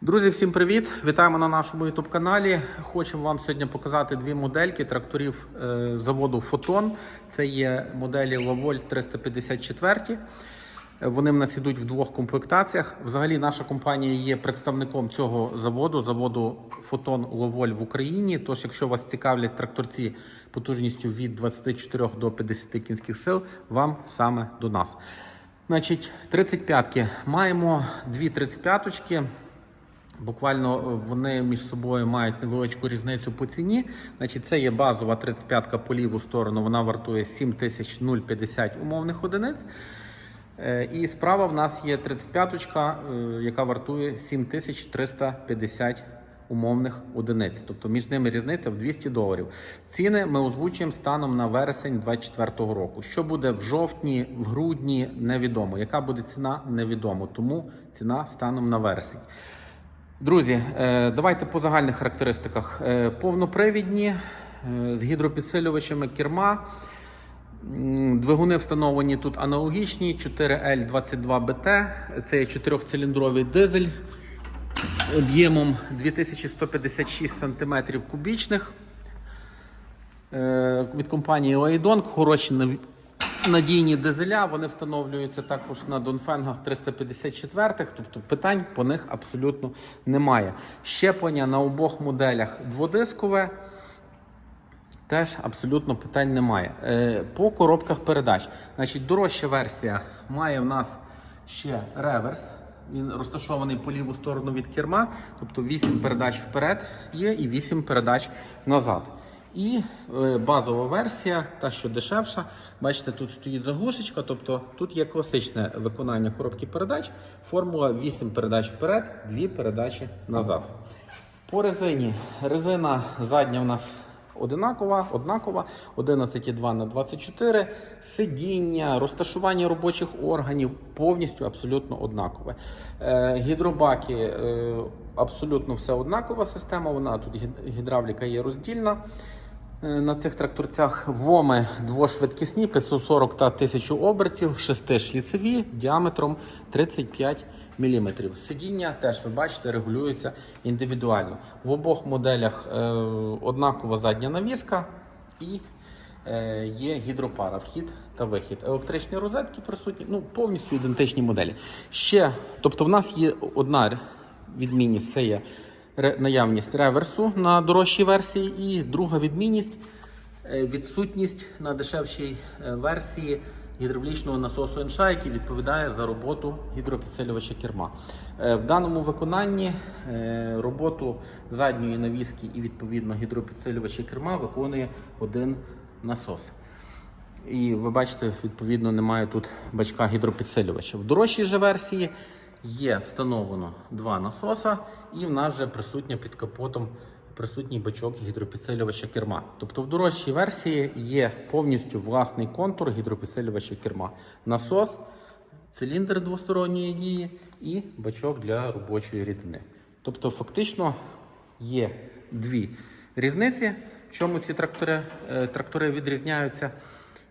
Друзі, всім привіт! Вітаємо на нашому youtube каналі. Хочемо вам сьогодні показати дві модельки тракторів е, заводу Фотон. Це є моделі Лаволь 354. Е, Вони в нас ідуть в двох комплектаціях. Взагалі, наша компанія є представником цього заводу, заводу Фотон Ловоль в Україні. Тож, якщо вас цікавлять тракторці потужністю від 24 до 50 кінських сил, вам саме до нас. Значить, 35-ки. Маємо дві 35-очки. Буквально е, вони між собою мають невеличку різницю по ціні. Значить, це є базова 35-ка по ліву сторону, вона вартує 7050 умовних одиниць. Е, І справа в нас є 35-ка, е, яка вартує 7350 умовних одиниць. Тобто між ними різниця в 200 доларів. Ціни ми озвучуємо станом на вересень 2024 року. Що буде в жовтні, в грудні, невідомо. Яка буде ціна, невідомо. Тому ціна станом на вересень. Друзі, е, давайте по загальних характеристиках. Е, Повнопривідні е, з гідропідсилювачами керма. Двигуни встановлені тут аналогічні 4L22BT. Це є 4-циліндровий дизель об'ємом 2156 см кубічних. Від компанії хороші нав- надійні дизеля. Вони встановлюються також на Донфенгах 354-х, тобто питань по них абсолютно немає. Щеплення на обох моделях дводискове. Теж абсолютно питань немає. Е, По коробках передач. Значить, дорожча версія має в нас ще реверс. Він розташований по ліву сторону від керма, тобто 8 передач вперед є і 8 передач назад. І е, базова версія, та що дешевша, бачите, тут стоїть заглушечка, тобто тут є класичне виконання коробки передач. Формула 8 передач вперед, 2 передачі назад. По резині. Резина задня в нас одинакова, однакова, 11,2 на 24. Сидіння, розташування робочих органів повністю абсолютно однакове. Е, гідробаки е, абсолютно все однакова система. Вона тут гідравліка є роздільна. Е, На цих тракторцях ВОМи двошвидкісні 540 та 1000 обертів, 6 шліцеві діаметром 35 мм. Сидіння теж ви бачите регулюється індивідуально. В обох моделях е, однакова задня навіска і е, є гідропара, вхід та вихід. Електричні розетки присутні, ну повністю ідентичні моделі. Ще, тобто, в нас є одна відмінність це є наявність реверсу на дорожчій версії, і друга відмінність е, відсутність на дешевшій е, версії гідравлічного насосу НШ, який відповідає за роботу гідропідсилювача керма. Е, В даному виконанні роботу задньої навіски і відповідно гідропідсилювача керма виконує один насос. І ви бачите, відповідно, немає тут бачка гідропідсилювача. В дорожчій же версії є встановлено два насоса, і в нас вже присутня під капотом присутній бачок гідропідсилювача керма. Тобто в дорожчій версії є повністю власний контур гідропідсилювача керма. Насос, циліндр двосторонньої дії і бачок для робочої рідини. Тобто, фактично є дві різниці, в чому ці трактори, е, трактори відрізняються.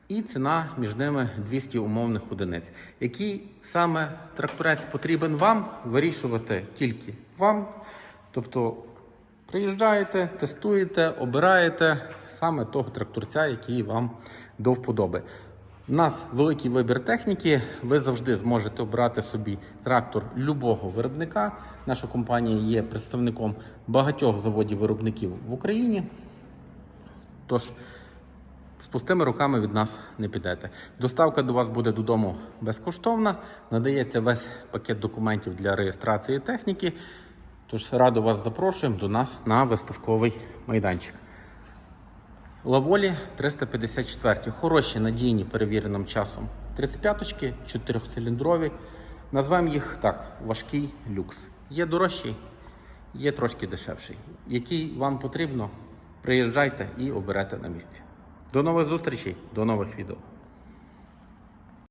І ціна між ними 200 умовних одиниць. Який саме тракторець потрібен вам, вирішувати тільки вам. Тобто приїжджаєте, тестуєте, обираєте саме того тракторця, який вам до вподоби. У нас великий вибір техніки. Ви завжди зможете обрати собі трактор любого виробника. Наша компанія є представником багатьох заводів-виробників в Україні. Тож з пустими руками від нас не підете. Доставка до вас буде додому безкоштовна. Надається весь пакет документів для реєстрації техніки. Тож радо вас запрошуємо до нас на виставковий майданчик. Лаволі 354. Хороші, надійні, перевіреним часом. 35-очки, 4-циліндрові. Назвемо їх так: важкий люкс. Є дорожчий, є трошки дешевший. Який вам потрібно, приїжджайте і оберете на місці. До нових зустрічей, до нових відео.